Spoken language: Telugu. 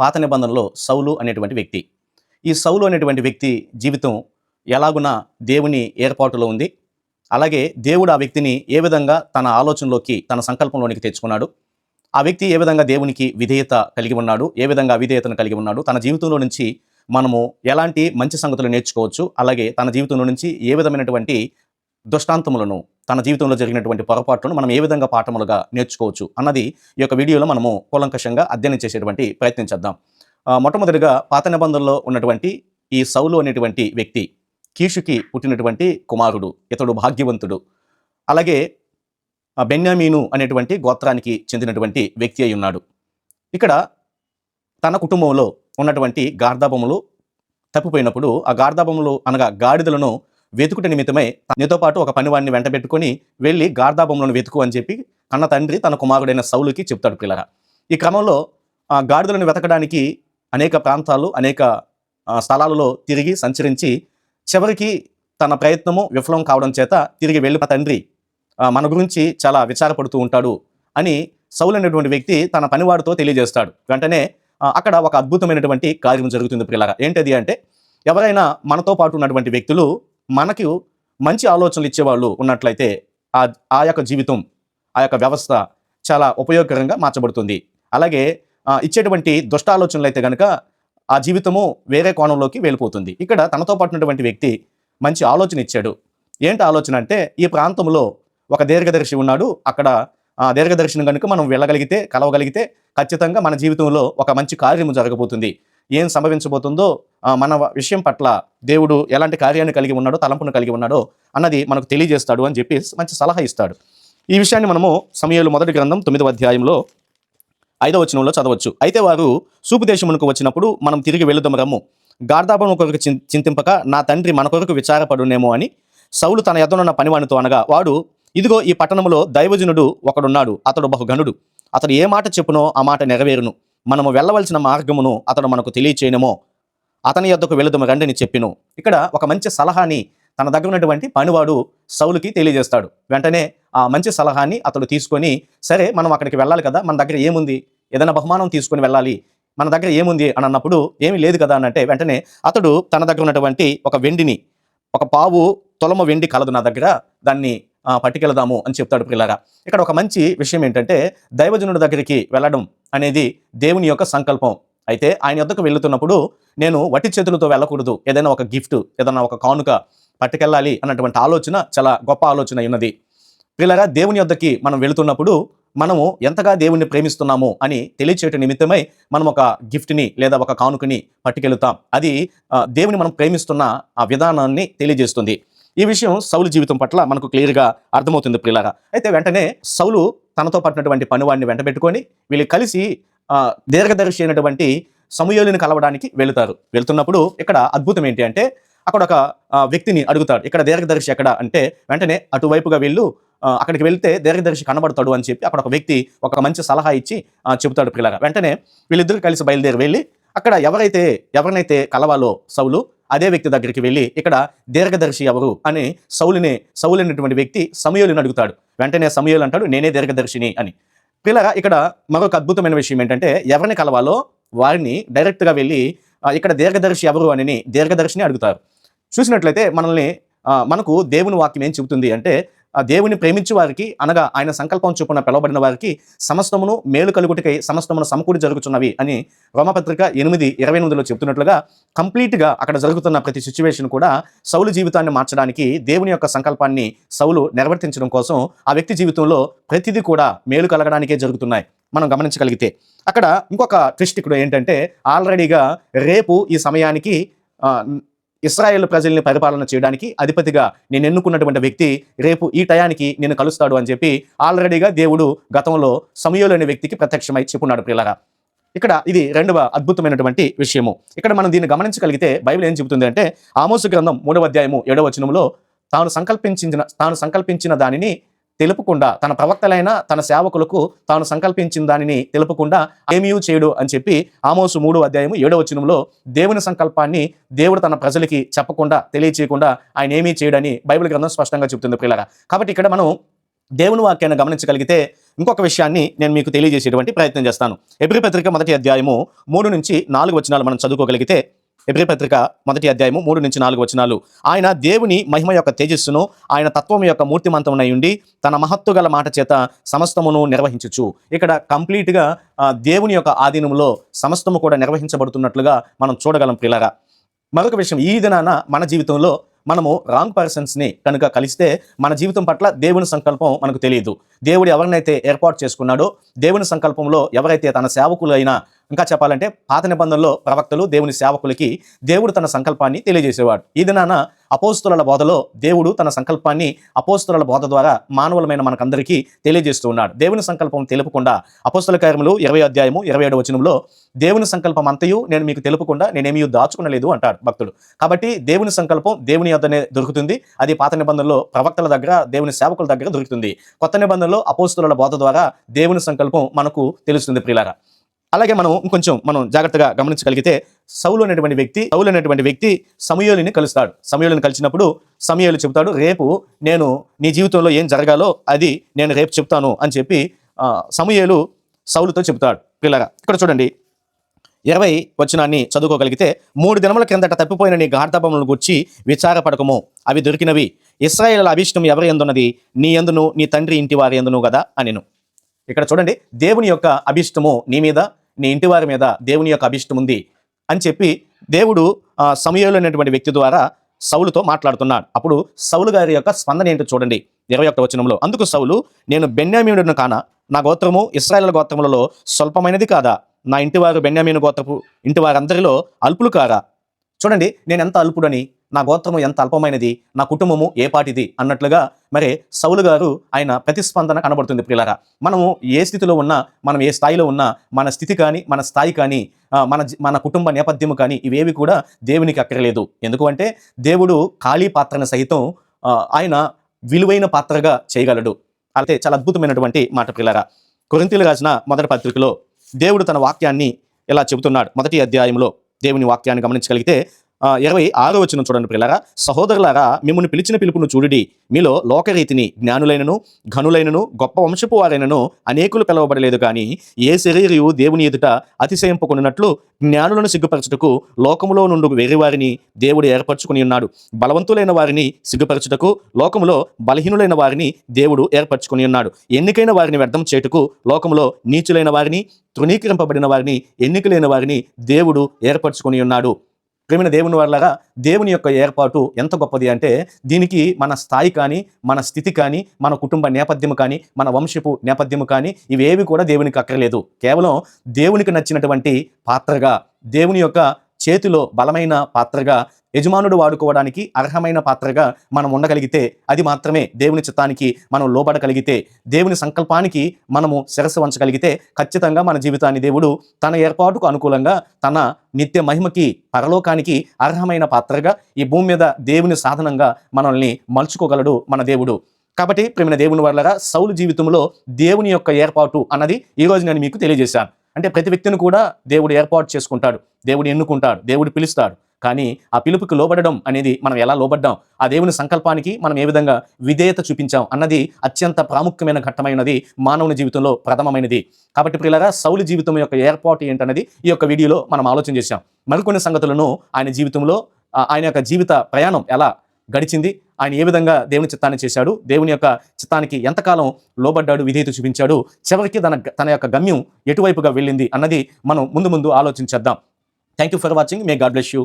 పాత నిబంధనలో సౌలు అనేటువంటి వ్యక్తి. ఈ సౌలు అనేటువంటి వ్యక్తి జీవితం ఎలాగున దేవుని ఏర్పాటులో ఉంది. అలాగే దేవుడు ఆ వ్యక్తిని ఏ విధంగా తన ఆలోచనలోకి తన సంకల్పంలోనికి తెచ్చుకున్నాడు. ఆ వ్యక్తి ఏ విధంగా దేవునికి విధేయత కలిగి ఉన్నాడు ఏ విధంగా అవిధేయతను కలిగి ఉన్నాడు తన జీవితంలో నుంచి మనము ఎలాంటి మంచి సంగతులు నేర్చుకోవచ్చు అలాగే తన జీవితంలో నుంచి ఏ విధమైనటువంటి దృష్టాంతములను తన జీవితంలో జరిగినటువంటి పొరపాట్లను మనం ఏ విధంగా పాఠములుగా నేర్చుకోవచ్చు అన్నది ఈ యొక్క వీడియోలో మనము కూలంకషంగా అధ్యయనం చేసేటువంటి ప్రయత్నం చేద్దాం. మొట్టమొదటిగా పాత నిబంధనలో ఉన్నటువంటి ఈ సౌలు అనేటువంటి వ్యక్తి కీషుకి పుట్టినటువంటి కుమారుడు ఇతడు భాగ్యవంతుడు. అలాగే బెన్యామీను అనేటువంటి గోత్రానికి చెందినటువంటి వ్యక్తి అయి ఉన్నాడు. ఇక్కడ తన కుటుంబంలో ఉన్నటువంటి గార్ధాబములు తప్పిపోయినప్పుడు ఆ గార్ధాబములు అనగా గాడిదలను వెతుకుట నిమిత్తమై నీతో పాటు ఒక పనివాడిని వెంటపెట్టుకొని వెళ్ళి గార్దాబొమ్మలను వెతుకు అని చెప్పి కన్న తండ్రి తన కుమారుడైన సౌలుకి చెప్తాడు పిల్లర. ఈ క్రమంలో గాడిదలను వెతకడానికి అనేక ప్రాంతాలు అనేక స్థలాలలో తిరిగి సంచరించి చివరికి తన ప్రయత్నము విఫలం కావడం చేత తిరిగి వెళ్ళి తండ్రి మన గురించి చాలా విచారపడుతూ ఉంటాడు అని సౌలు అనేటువంటి వ్యక్తి తన పనివాడితో తెలియజేస్తాడు. వెంటనే అక్కడ ఒక అద్భుతమైనటువంటి కార్యం జరుగుతుంది పిల్లగా ఏంటది అంటే ఎవరైనా మనతో పాటు ఉన్నటువంటి వ్యక్తులు మనకు మంచి ఆలోచనలు ఇచ్చేవాళ్ళు ఉన్నట్లయితే ఆ ఆ యొక్క జీవితం ఆ యొక్క వ్యవస్థ చాలా ఉపయోగకరంగా మార్చబడుతుంది. అలాగే ఇచ్చేటువంటి దుష్ట ఆలోచనలు అయితే కనుక ఆ జీవితము వేరే కోణంలోకి వెళ్ళిపోతుంది. ఇక్కడ తనతో పాటు వ్యక్తి మంచి ఆలోచన ఇచ్చాడు. ఏంటి ఆలోచన అంటే ఈ ప్రాంతంలో ఒక దీర్ఘదర్శి ఉన్నాడు. అక్కడ దీర్ఘదర్శిని కనుక మనం వెళ్ళగలిగితే కలవగలిగితే ఖచ్చితంగా మన జీవితంలో ఒక మంచి కార్యము జరగబోతుంది. ఏం సంభవించబోతుందో మన విషయం పట్ల దేవుడు ఎలాంటి కార్యాన్ని కలిగి ఉన్నాడో తలంపును కలిగి ఉన్నాడో అన్నది మనకు తెలియజేస్తాడు అని చెప్పి మంచి సలహా ఇస్తాడు. ఈ విషయాన్ని మనము సమయంలో మొదటి గ్రంథం తొమ్మిదవ అధ్యాయంలో ఐదవ వచనంలో చదవచ్చు. అయితే వారు సూపు దేశమునకు వచ్చినప్పుడు మనం తిరిగి వెళుదాం రమ్ము. గార్దాపం కొరకు చింతింపక నా తండ్రి మన కొరకు విచారపడునేమో అని సౌలు తన ఎద్దనున్న పనివానితో అనగా వాడు ఇదిగో ఈ పట్టణంలో దైవజనుడు ఒకడున్నాడు అతడు బహుగణుడు అతడు ఏ మాట చెప్పునో ఆ మాట నెరవేరును. మనము వెళ్ళవలసిన మార్గమును అతడు మనకు తెలియచేయనేమో అతని యొద్దకు వెళుదము రండిని చెప్పిను. ఇక్కడ ఒక మంచి సలహాని తన దగ్గర ఉన్నటువంటి పనివాడు సౌలుకి తెలియజేస్తాడు. వెంటనే ఆ మంచి సలహాని అతడు తీసుకొని సరే మనం అక్కడికి వెళ్ళాలి కదా మన దగ్గర ఏముంది? ఏదైనా బహుమానం తీసుకొని వెళ్ళాలి. మన దగ్గర ఏముంది? అని అన్నప్పుడు ఏమీ లేదు కదా అనంటే అంటే వెంటనే అతడు తన దగ్గర ఉన్నటువంటి ఒక వెండిని ఒక పావు తొలమ వెండి కలదు నా దగ్గర దాన్ని పట్టుకెళదాము అని చెప్తాడు పిల్లగా ఇక్కడ ఒక మంచి విషయం ఏంటంటే దైవజనుడి దగ్గరికి వెళ్ళడం అనేది దేవుని యొక్క సంకల్పం. అయితే ఆయన వద్దకు వెళ్తున్నప్పుడు నేను వట్టి చేతులతో వెళ్ళకూడదు ఏదైనా ఒక గిఫ్ట్ ఏదైనా ఒక కానుక పట్టుకెళ్ళాలి అన్నటువంటి ఆలోచన చాలా గొప్ప ఆలోచన ఉన్నది పిల్లగా దేవుని యొద్దకి మనం వెళుతున్నప్పుడు మనము ఎంతగా దేవుణ్ణి ప్రేమిస్తున్నాము అని తెలియచేయట నిమిత్తమై మనం ఒక గిఫ్ట్ని లేదా ఒక కానుకని పట్టుకెళ్తాం. అది దేవుని మనం ప్రేమిస్తున్న ఆ విధానాన్ని తెలియజేస్తుంది. ఈ విషయం సౌలు జీవితం పట్ల మనకు క్లియర్గా అర్థమవుతుంది ప్రియులారా. అయితే వెంటనే సౌలు తనతో పట్టినటువంటి పనివాడిని వెంట పెట్టుకొని వీళ్ళు కలిసి దీర్ఘదర్శి అయినటువంటి సమూహులను కలవడానికి వెళుతారు. వెళ్తున్నప్పుడు ఇక్కడ అద్భుతం ఏంటి అంటే అక్కడ ఒక వ్యక్తిని అడుగుతాడు. ఇక్కడ దీర్ఘదర్శి ఎక్కడ అంటే వెంటనే అటువైపుగా వెళ్ళు అక్కడికి వెళ్తే దీర్ఘదర్శి కనబడతాడు అని చెప్పి అక్కడ ఒక వ్యక్తి ఒక మంచి సలహా ఇచ్చి చెబుతాడు పిల్లగా వెంటనే వీళ్ళిద్దరు కలిసి బయలుదేరి వెళ్ళి అక్కడ ఎవరైతే ఎవరినైతే కలవాలో సౌలు అదే వ్యక్తి దగ్గరికి వెళ్ళి ఇక్కడ దీర్ఘదర్శి ఎవరు? అని సౌలుని సౌలు అనేటువంటి వ్యక్తి సమయోలిని అడుగుతాడు. వెంటనే సమయోలు అంటాడు నేనే దీర్ఘదర్శిని అని. పిల్లగా ఇక్కడ మరొక అద్భుతమైన విషయం ఏంటంటే ఎవరిని కలవాలో వారిని డైరెక్ట్గా వెళ్ళి ఇక్కడ దీర్ఘదర్శి ఎవరు? అని దీర్ఘదర్శిని అడుగుతారు. చూసినట్లయితే మనల్ని మనకు దేవుని వాక్యం ఏం చెబుతుంది అంటే దేవుని ప్రేమించు వారికి అనగా ఆయన సంకల్పం చొప్పున పిలువబడిన వారికి సమస్తమును మేలు కలుగుటకై సమస్తమును సమకూడి జరుగుతున్నవి అని రోమపత్రిక ఎనిమిది ఇరవై ఎనిమిదిలో చెప్తున్నట్లుగా కంప్లీట్గా అక్కడ జరుగుతున్న ప్రతి సిచ్యువేషన్ కూడా సౌలు జీవితాన్ని మార్చడానికి దేవుని యొక్క సంకల్పాన్ని సౌలు నిర్వర్తించడం కోసం ఆ వ్యక్తి జీవితంలో ప్రతిదీ కూడా మేలు కలగడానికే జరుగుతున్నాయి. మనం గమనించగలిగితే అక్కడ ఇంకొక ట్విస్ట్ ఇక్కడ ఏంటంటే ఆల్రెడీగా రేపు ఈ సమయానికి ఇస్రాయేల్ ప్రజల్ని పరిపాలన చేయడానికి అధిపతిగా నేను ఎన్నుకున్నటువంటి వ్యక్తి రేపు ఈ టయానికి నేను కలుస్తాడు అని చెప్పి ఆల్రెడీగా దేవుడు గతంలో సమయంలో అనే వ్యక్తికి ప్రత్యక్షమై చెప్పున్నాడు ప్రియులగా ఇక్కడ ఇది రెండవ అద్భుతమైనటువంటి విషయము. ఇక్కడ మనం దీన్ని గమనించగలిగితే బైబిల్ ఏం చెబుతుంది అంటే ఆమోసు గ్రంథం మూడవ అధ్యాయము ఏడవ వచనంలో తాను సంకల్పించిన తాను సంకల్పించిన దానిని తెలుపకుండా తన ప్రవక్తలైన తన సేవకులకు తాను సంకల్పించిన దానిని తెలుపకుండా ఏమీ చేయడు అని చెప్పి ఆమోసు మూడు అధ్యాయము ఏడవ వచనంలో దేవుని సంకల్పాన్ని దేవుడు తన ప్రజలకి చెప్పకుండా తెలియచేయకుండా ఆయన ఏమీ చేయడని బైబిల్ గ్రంథం స్పష్టంగా చెబుతుంది పిల్లగా కాబట్టి ఇక్కడ మనం దేవుని వాక్యాన్ని గమనించగలిగితే ఇంకొక విషయాన్ని నేను మీకు తెలియజేసేటువంటి ప్రయత్నం చేస్తాను. ఎబ్రి పత్రిక మొదటి అధ్యాయము మూడు నుంచి నాలుగు వచనాలు మనం చదువుకోగలిగితే ఎబ్రి పత్రిక మొదటి అధ్యాయము మూడు నుంచి నాలుగు వచనాలు. ఆయన దేవుని మహిమ యొక్క తేజస్సును ఆయన తత్వం యొక్క మూర్తిమంతమునై ఉండి తన మహత్తు గల మాట చేత సమస్తమును నిర్వహించచ్చు ఇక్కడ కంప్లీట్గా దేవుని యొక్క ఆధీనంలో సమస్తము కూడా నిర్వహించబడుతున్నట్లుగా మనం చూడగలం పిల్లగా మరొక విషయం ఈ దినాన మన జీవితంలో మనము రాంగ్ పర్సన్స్ని కనుక కలిస్తే మన జీవితం పట్ల దేవుని సంకల్పం మనకు తెలియదు. దేవుడు ఎవరినైతే ఏర్పాటు చేసుకున్నాడో దేవుని సంకల్పంలో ఎవరైతే తన సేవకులైనా ఇంకా చెప్పాలంటే పాత నిబంధనలో ప్రవక్తలు దేవుని సేవకులకి దేవుడు తన సంకల్పాన్ని తెలియజేసేవాడు. ఈ దినాన అపోస్తుల బోధలో దేవుడు తన సంకల్పాన్ని అపోస్తుల బోధ ద్వారా మానవులమైన మనకందరికీ తెలియజేస్తూ ఉన్నాడు దేవుని సంకల్పం తెలుపకుండా అపోస్తుల కార్యములు ఇరవై అధ్యాయము ఇరవై ఏడు వచనంలో దేవుని సంకల్పం అంతయు నేను మీకు తెలుపకుండా నేనేమీ దాచుకునలేదు అంటాడు భక్తుడు. కాబట్టి దేవుని సంకల్పం దేవుని యొద్దనే దొరుకుతుంది. అది పాత నిబంధనలో ప్రవక్తల దగ్గర దేవుని సేవకుల దగ్గర దొరుకుతుంది. కొత్త నిబంధనలో అపోస్తుల బోధ ద్వారా దేవుని సంకల్పం మనకు తెలుస్తుంది ప్రియులారా. అలాగే మనం ఇంకొంచెం మనం జాగ్రత్తగా గమనించగలిగితే సౌలు అనేటువంటి వ్యక్తి సౌలు అనేటువంటి వ్యక్తి సమయోలిని కలుస్తాడు. సమయోలిని కలిసినప్పుడు సమయోలు చెబుతాడు రేపు నేను నీ జీవితంలో ఏం జరగాలో అది నేను రేపు చెప్తాను అని చెప్పి సమయోలు సౌలుతో చెబుతాడు. పిల్లగా ఇక్కడ చూడండి. ఇరవై వచనాన్ని చదువుకోగలిగితే మూడు దినముల క్రిందట తప్పిపోయిన నీ గాఢతపములను గుర్చి విచారపడకము. అవి దొరికినవి. ఇస్రాయేల్ అభిష్టం ఎవరి ఎందున్నది? నీ ఎందును? నీ తండ్రి ఇంటి వారి ఎందును కదా అనిను. ఇక్కడ చూడండి దేవుని యొక్క అభిష్టము నీ మీద నీ ఇంటి వారి మీద దేవుని యొక్క అభిష్టం ఉంది అని చెప్పి దేవుడు సమయంలో అనేటువంటి వ్యక్తి ద్వారా సౌలుతో మాట్లాడుతున్నాడు. అప్పుడు సౌలు గారి యొక్క స్పందన ఏంటో చూడండి. ఇరవై ఒకటి వచనంలో అందుకు సౌలు నేను బెన్యామీనుడును కాన? నా గోత్రము ఇస్రాయల్ గోత్రములలో స్వల్పమైనది కాదా? నా ఇంటివారు బెన్యామీను గోత్రపు ఇంటి వారందరిలో అల్పులు కారా? చూడండి నేను ఎంత అల్పుడని? నా గోత్రము ఎంత అల్పమైనది? నా కుటుంబము ఏ పాటిది? అన్నట్లుగా మరి సౌలు గారు ఆయన ప్రతిస్పందన కనబడుతుంది ప్రియులారా. మనము ఏ స్థితిలో ఉన్నా మనం ఏ స్థాయిలో ఉన్నా మన స్థితి కానీ మన స్థాయి కానీ మన మన కుటుంబ నేపథ్యము కానీ ఇవేవి కూడా దేవునికి అక్కరలేదు. ఎందుకంటే దేవుడు ఖాళీ పాత్రను సహితం ఆయన విలువైన పాత్రగా చేయగలడు. అయితే చాలా అద్భుతమైనటువంటి మాట పిల్లరా కొరింతలు రాసిన మొదటి పత్రికలో దేవుడు తన వాక్యాన్ని ఇలా చెబుతున్నాడు. మొదటి అధ్యాయంలో దేవుని వాక్యాన్ని గమనించగలిగితే ఇరవై ఆరో వచ్చిన చూడండి పిల్లరా సహోదరులారా మిమ్మల్ని పిలిచిన పిలుపును చూడుడి. మీలో లోకరీతిని జ్ఞానులైనను ఘనులైనను గొప్ప వంశపు వారైనను అనేకులు పిలవబడలేదు కానీ ఏ శరీరయు దేవుని ఎదుట అతిశయింపుకున్నట్లు జ్ఞానులను సిగ్గుపరచుటకు లోకములో నుండి వేరేవారిని దేవుడు ఏర్పరచుకుని ఉన్నాడు. బలవంతులైన వారిని సిగ్గుపరచుటకు లోకములో బలహీనులైన వారిని దేవుడు ఏర్పరచుకుని ఉన్నాడు. ఎన్నికైన వారిని వ్యర్థం చేటుకు లోకములో నీచులైన వారిని తృణీకరింపబడిన వారిని ఎన్నికలైన వారిని దేవుడు ఏర్పరచుకుని ఉన్నాడు. ప్రేమిన దేవుని వల్లగా దేవుని యొక్క ఏర్పాటు ఎంత గొప్పది అంటే దీనికి మన స్థాయి కానీ మన స్థితి కానీ మన కుటుంబ నేపథ్యం కానీ మన వంశపు నేపథ్యము కానీ ఇవేవి కూడా దేవునికి అక్కర్లేదు. కేవలం దేవునికి నచ్చినటువంటి పాత్రగా దేవుని యొక్క చేతిలో బలమైన పాత్రగా యజమానుడు వాడుకోవడానికి అర్హమైన పాత్రగా మనం ఉండగలిగితే అది మాత్రమే దేవుని చిత్తానికి మనం లోబడగలిగితే దేవుని సంకల్పానికి మనము శిరస్సు వంచగలిగితే ఖచ్చితంగా మన జీవితాన్ని దేవుడు తన ఏర్పాటుకు అనుకూలంగా తన నిత్య మహిమకి పరలోకానికి అర్హమైన పాత్రగా ఈ భూమి మీద దేవుని సాధనంగా మనల్ని మలుచుకోగలడు మన దేవుడు. కాబట్టి ప్రేమిన దేవుని వల్ల సౌలు జీవితంలో దేవుని యొక్క ఏర్పాటు అన్నది ఈరోజు నేను మీకు తెలియజేశాను. అంటే ప్రతి వ్యక్తిని కూడా దేవుడు ఏర్పాటు చేసుకుంటాడు. దేవుడు ఎన్నుకుంటాడు. దేవుడు పిలుస్తాడు. కానీ ఆ పిలుపుకి లోబడడం అనేది మనం ఎలా లోబడ్డాం? ఆ దేవుని సంకల్పానికి మనం ఏ విధంగా విధేయత చూపించాం అన్నది అత్యంత ప్రాముఖ్యమైన ఘట్టమైనది మానవుని జీవితంలో ప్రథమమైనది. కాబట్టి ప్రియులగా సౌలు జీవితం యొక్క ఏర్పాటు ఏంటన్నది ఈ యొక్క వీడియోలో మనం ఆలోచన చేశాం. మరికొన్ని సంగతులను ఆయన జీవితంలో ఆయన యొక్క జీవిత ప్రయాణం ఎలా గడిచింది ఆయన ఏ విధంగా దేవుని చిత్తాన్ని చేశాడు దేవుని యొక్క చిత్తానికి ఎంతకాలం లోబడ్డాడు విధేయత చూపించాడు చివరికి తన తన యొక్క గమ్యం ఎటువైపుగా వెళ్ళింది అన్నది మనం ముందు ముందు ఆలోచించేద్దాం. Thank you for watching may God bless you